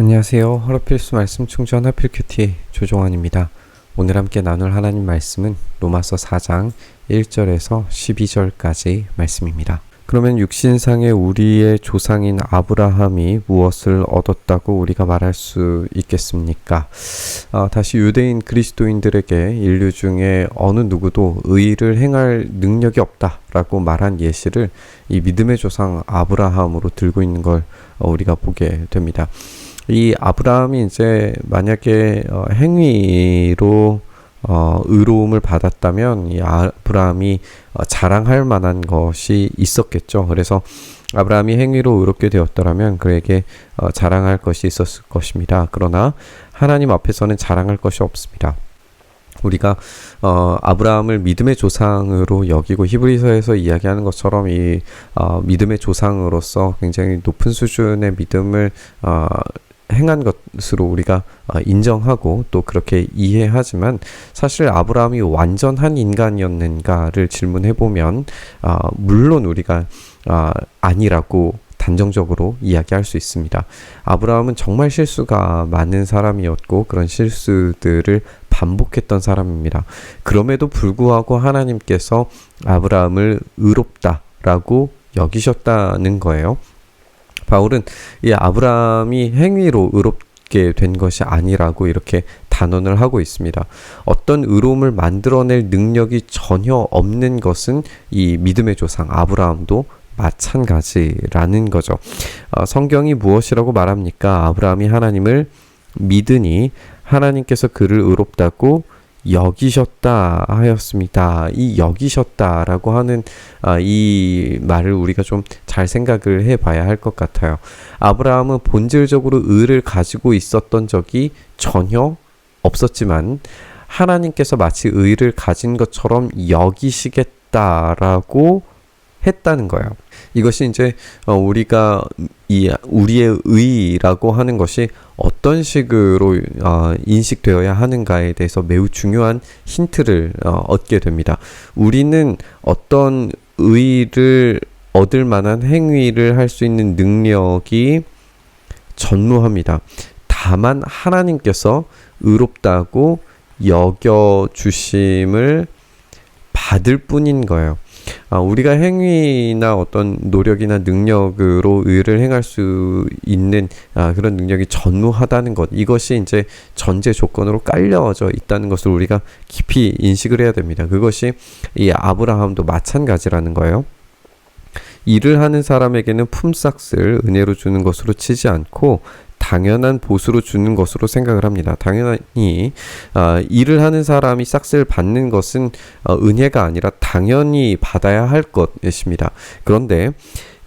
안녕하세요. 허러필수 말씀 충전 하필 큐티 조종환입니다. 오늘 함께 나눌 하나님 말씀은 로마서 4장 1절에서 12절까지 말씀입니다. 그러면 육신상의 우리의 조상인 아브라함이 무엇을 얻었다고 우리가 말할 수 있겠습니까? 아, 다시 유대인 그리스도인들에게 인류 중에 어느 누구도 의를 행할 능력이 없다라고 말한 예시를 이 믿음의 조상 아브라함으로 들고 있는 걸 어, 우리가 보게 됩니다. 이 아브라함이 이제 만약에 어, 행위로 어, 의로움을 받았다면 이 아브라함이 어, 자랑할 만한 것이 있었겠죠. 그래서 아브라함이 행위로 의롭게 되었더라면 그에게 어, 자랑할 것이 있었을 것입니다. 그러나 하나님 앞에서는 자랑할 것이 없습니다. 우리가 어, 아브라함을 믿음의 조상으로 여기고 히브리서에서 이야기하는 것처럼 이 어, 믿음의 조상으로서 굉장히 높은 수준의 믿음을 어, 행한 것으로 우리가 어, 인정하고 또 그렇게 이해하지만 사실 아브라함이 완전한 인간이었는가를 질문해 보면 어, 물론 우리가 어, 아니라고 단정적으로 이야기할 수 있습니다. 아브라함은 정말 실수가 많은 사람이었고 그런 실수들을 반복했던 사람입니다. 그럼에도 불구하고 하나님께서 아브라함을 의롭다라고 여기셨다는 거예요. 바울은 이 아브라함이 행위로 의롭게 된 것이 아니라고 이렇게 단언을 하고 있습니다. 어떤 의로움을 만들어낼 능력이 전혀 없는 것은 이 믿음의 조상 아브라함도 마찬가지라는 거죠. 어, 성경이 무엇이라고 말합니까? 아브라함이 하나님을 믿으니 하나님께서 그를 의롭다고 여기셨다 하였습니다. 이 여기셨다라고 하는 아, 이 말을 우리가 좀 잘 생각을 해봐야 할 것 같아요. 아브라함은 본질적으로 의를 가지고 있었던 적이 전혀 없었지만 하나님께서 마치 의를 가진 것처럼 여기시겠다라고 했다는 거예요. 이것이 이제 어, 우리가 이 우리의 의라고 하는 것이 어떤 식으로 어, 인식되어야 하는가에 대해서 매우 중요한 힌트를 어, 얻게 됩니다. 우리는 어떤 의를 얻을 만한 행위를 할 수 있는 능력이 전무합니다. 다만 하나님께서 의롭다고 여겨 주심을 받을 뿐인 거예요. 아, 우리가 행위나 어떤 노력이나 능력으로 의를 행할 수 있는 아, 그런 능력이 전무하다는 것 이것이 이제 전제 조건으로 깔려져 있다는 것을 우리가 깊이 인식을 해야 됩니다. 그것이 이 아브라함도 마찬가지라는 거예요. 일을 하는 사람에게는 품삯을 은혜로 주는 것으로 치지 않고 당연한 보수로 주는 것으로 생각을 합니다. 당연히 어, 일을 하는 사람이 싹스를 받는 것은 어, 은혜가 아니라 당연히 받아야 할 것입니다. 그런데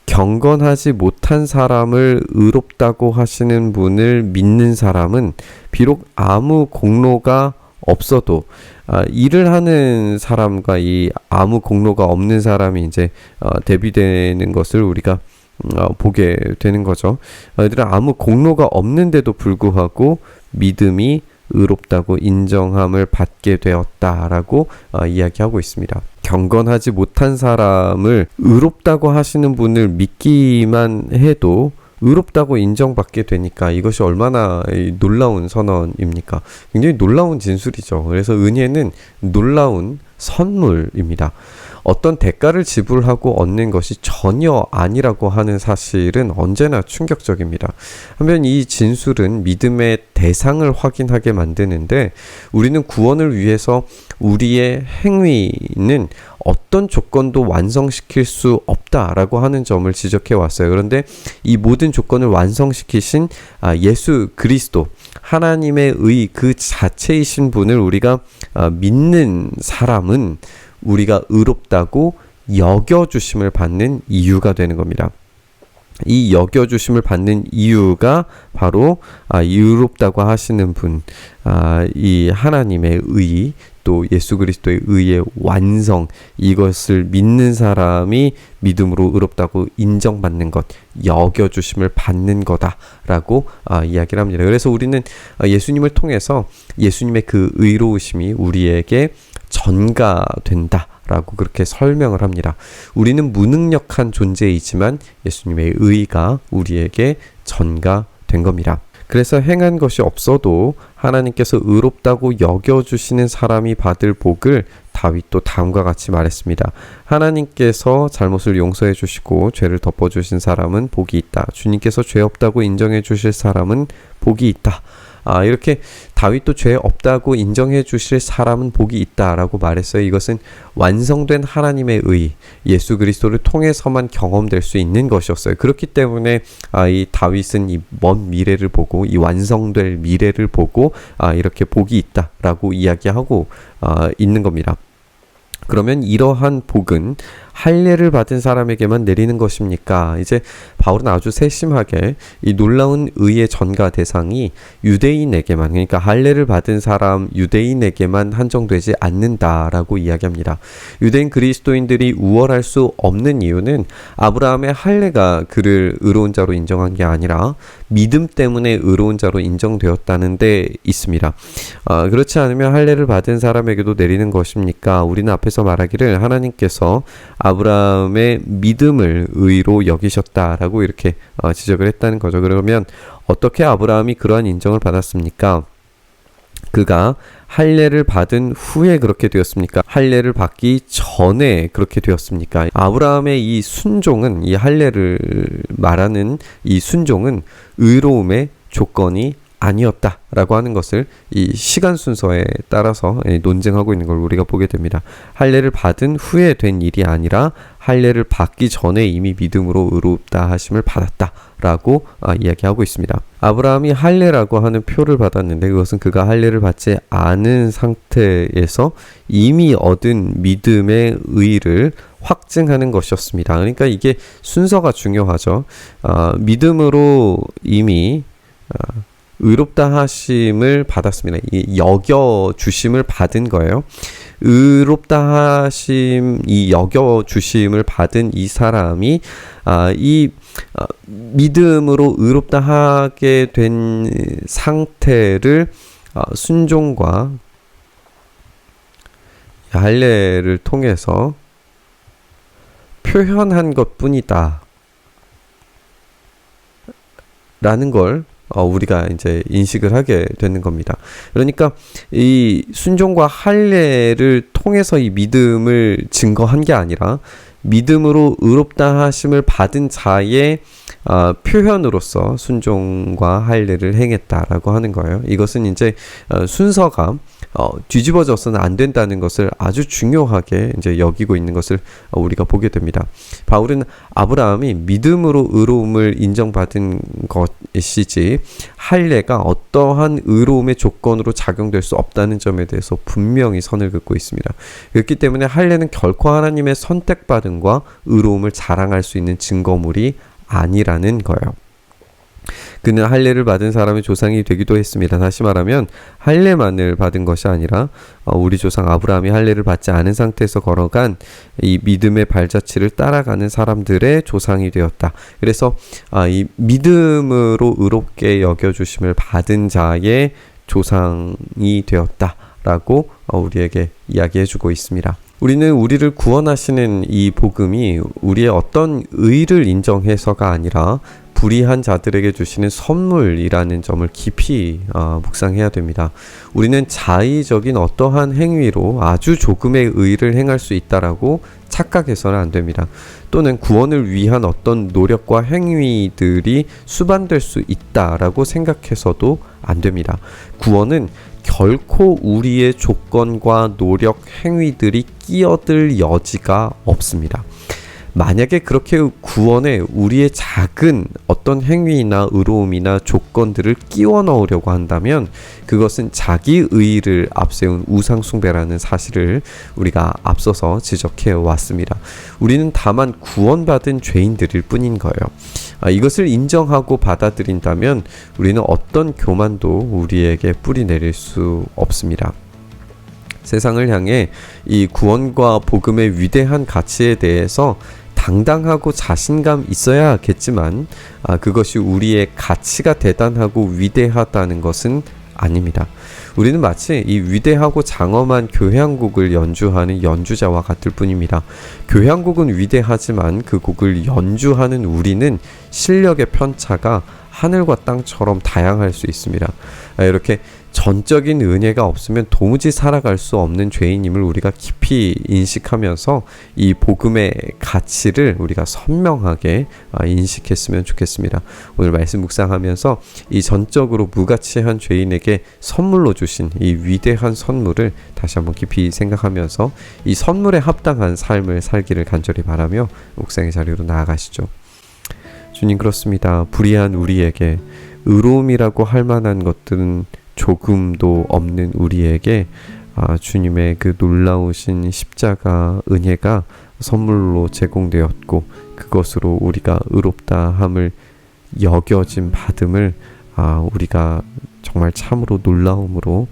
경건하지 못한 사람을 의롭다고 하시는 분을 믿는 사람은 비록 아무 공로가 없어도 아, 일을 하는 사람과 이 아무 공로가 없는 사람이 이제 어, 대비되는 것을 우리가 어, 보게 되는 거죠. 얘들은 아무 공로가 없는데도 불구하고 믿음이 의롭다고 인정함을 받게 되었다라고 어, 이야기하고 있습니다. 경건하지 못한 사람을 의롭다고 하시는 분을 믿기만 해도 의롭다고 인정받게 되니까 이것이 얼마나 놀라운 선언입니까? 굉장히 놀라운 진술이죠. 그래서 은혜는 놀라운 선물입니다. 어떤 대가를 지불하고 얻는 것이 전혀 아니라고 하는 사실은 언제나 충격적입니다. 한편 이 진술은 믿음의 대상을 확인하게 만드는데 우리는 구원을 위해서 우리의 행위는 어떤 조건도 완성시킬 수 없다라고 하는 점을 지적해 왔어요. 그런데 이 모든 조건을 완성시키신 아, 예수 그리스도 하나님의 의 그 자체이신 분을 우리가 아, 믿는 사람은 우리가 의롭다고 여겨주심을 받는 이유가 되는 겁니다. 이 여겨주심을 받는 이유가 바로 아, 의롭다고 하시는 분, 아, 이 하나님의 의, 또 예수 그리스도의 의의 완성, 이것을 믿는 사람이 믿음으로 의롭다고 인정받는 것, 여겨주심을 받는 거다라고 아, 이야기를 합니다. 그래서 우리는 예수님을 통해서 예수님의 그 의로우심이 우리에게 전가된다. 라고 그렇게 설명을 합니다. 우리는 무능력한 존재이지만 예수님의 의가 우리에게 전가된 겁니다. 그래서 행한 것이 없어도 하나님께서 의롭다고 여겨주시는 사람이 받을 복을 다윗도 다음과 같이 말했습니다. 하나님께서 잘못을 용서해 주시고 죄를 덮어 주신 사람은 복이 있다. 주님께서 죄 없다고 인정해 주실 사람은 복이 있다. 아, 이렇게 다윗도 죄 없다고 인정해 주실 사람은 복이 있다라고 말했어요. 이것은 완성된 하나님의 의, 예수 그리스도를 통해서만 경험될 수 있는 것이었어요. 그렇기 때문에 아, 이 다윗은 이 먼 미래를 보고 이 완성될 미래를 보고 아, 이렇게 복이 있다라고 이야기하고 아, 있는 겁니다. 그러면 이러한 복은 할례를 받은 사람에게만 내리는 것입니까? 이제 바울은 아주 세심하게 이 놀라운 의의 전가 대상이 유대인에게만 그러니까 할례를 받은 사람 유대인에게만 한정되지 않는다라고 이야기합니다. 유대인 그리스도인들이 우월할 수 없는 이유는 아브라함의 할례가 그를 의로운 자로 인정한 게 아니라 믿음 때문에 의로운 자로 인정되었다는 데 있습니다. 아, 그렇지 않으면 할례를 받은 사람에게도 내리는 것입니까? 우리는 앞에서 말하기를 하나님께서 아브라함의 믿음을 의로 여기셨다라고 이렇게 어, 지적을 했다는 거죠. 그러면 어떻게 아브라함이 그러한 인정을 받았습니까? 그가 할례를 받은 후에 그렇게 되었습니까? 할례를 받기 전에 그렇게 되었습니까? 아브라함의 이 순종은 이 할례를 말하는 이 순종은 의로움의 조건이 아니었다라고 하는 것을 이 시간 순서에 따라서 예, 논쟁하고 있는 걸 우리가 보게 됩니다. 할례를 받은 후에 된 일이 아니라 할례를 받기 전에 이미 믿음으로 의롭다 하심을 받았다라고 아, 이야기하고 있습니다. 아브라함이 할례라고 하는 표를 받았는데 그것은 그가 할례를 받지 않은 상태에서 이미 얻은 믿음의 의를 확증하는 것이었습니다. 그러니까 이게 순서가 중요하죠. 아, 믿음으로 이미 아, 의롭다 하심을 받았습니다. 이 여겨 주심을 받은 거예요. 의롭다 하심 이 여겨 주심을 받은 이 사람이 아, 이 아, 믿음으로 의롭다 하게 된 상태를 아, 순종과 할례를 통해서 표현한 것뿐이다. 라는 걸 어, 우리가 이제 인식을 하게 되는 겁니다. 그러니까 이 순종과 할례를 통해서 이 믿음을 증거한 게 아니라 믿음으로 의롭다 하심을 받은 자의 어, 표현으로서 순종과 할례를 행했다라고 하는 거예요. 이것은 이제 어, 순서가 어, 뒤집어져서는 안 된다는 것을 아주 중요하게 이제 여기고 있는 것을 어, 우리가 보게 됩니다. 바울은 아브라함이 믿음으로 의로움을 인정받은 것이지 할례가 어떠한 의로움의 조건으로 작용될 수 없다는 점에 대해서 분명히 선을 긋고 있습니다. 그렇기 때문에 할례는 결코 하나님의 선택받음과 의로움을 자랑할 수 있는 증거물이 아니라는 거예요. 그는 할례를 받은 사람의 조상이 되기도 했습니다. 다시 말하면 할례만을 받은 것이 아니라 어, 우리 조상 아브라함이 할례를 받지 않은 상태에서 걸어간 이 믿음의 발자취를 따라가는 사람들의 조상이 되었다. 그래서 아, 이 믿음으로 의롭게 여겨 주심을 받은 자의 조상이 되었다라고 어, 우리에게 이야기해 주고 있습니다. 우리는 우리를 구원하시는 이 복음이 우리의 어떤 의를 인정해서가 아니라 불의한 자들에게 주시는 선물이라는 점을 깊이 어, 묵상해야 됩니다. 우리는 자의적인 어떠한 행위로 아주 조금의 의를 행할 수 있다라고 착각해서는 안 됩니다. 또는 구원을 위한 어떤 노력과 행위들이 수반될 수 있다라고 생각해서도 안 됩니다. 구원은 결코 우리의 조건과 노력 행위들이 끼어들 여지가 없습니다. 만약에 그렇게 구원에 우리의 작은 어떤 행위나 의로움이나 조건들을 끼워 넣으려고 한다면 그것은 자기 의를 앞세운 우상숭배라는 사실을 우리가 앞서서 지적해 왔습니다. 우리는 다만 구원받은 죄인들일 뿐인 거예요. 아, 이것을 인정하고 받아들인다면 우리는 어떤 교만도 우리에게 뿌리 내릴 수 없습니다. 세상을 향해 이 구원과 복음의 위대한 가치에 대해서 당당하고 자신감 있어야겠지만 아, 그것이 우리의 가치가 대단하고 위대하다는 것은 아닙니다. 우리는 마치 이 위대하고 장엄한 교향곡을 연주하는 연주자와 같을 뿐입니다. 교향곡은 위대하지만 그 곡을 연주하는 우리는 실력의 편차가 하늘과 땅처럼 다양할 수 있습니다. 아, 이렇게 전적인 은혜가 없으면 도무지 살아갈 수 없는 죄인임을 우리가 깊이 인식하면서 이 복음의 가치를 우리가 선명하게 아, 인식했으면 좋겠습니다. 오늘 말씀 묵상하면서 이 전적으로 무가치한 죄인에게 선물로 주신 이 위대한 선물을 다시 한번 깊이 생각하면서 이 선물에 합당한 삶을 살기를 간절히 바라며 묵상의 자리로 나아가시죠. 주님 그렇습니다. 불의한 우리에게 의로움이라고 할 만한 것들은 조금도 없는 우리에게 아, 주님의 그 놀라우신 십자가 은혜가 선물로 제공되었고 그것으로 우리가 의롭다함을 여겨진 받음을 아, 우리가 정말 참으로 놀라움으로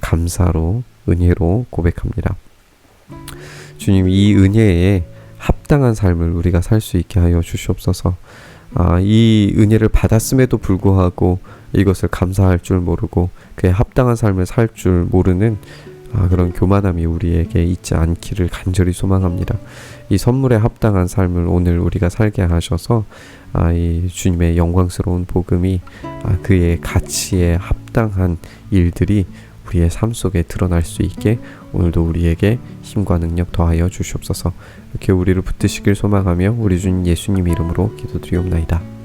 감사로 은혜로 고백합니다. 주님 이 은혜에 합당한 삶을 우리가 살 수 있게 하여 주시옵소서. 아, 이 은혜를 받았음에도 불구하고 이것을 감사할 줄 모르고 그에 합당한 삶을 살 줄 모르는 아, 그런 교만함이 우리에게 있지 않기를 간절히 소망합니다. 이 선물에 합당한 삶을 오늘 우리가 살게 하셔서 아, 이 주님의 영광스러운 복음이 아, 그의 가치에 합당한 일들이 우리의 삶 속에 드러날 수 있게 오늘도 우리에게 힘과 능력 더하여 주시옵소서. 이렇게 우리를 붙드시길 소망하며 우리 주님 예수님 이름으로 기도드리옵나이다.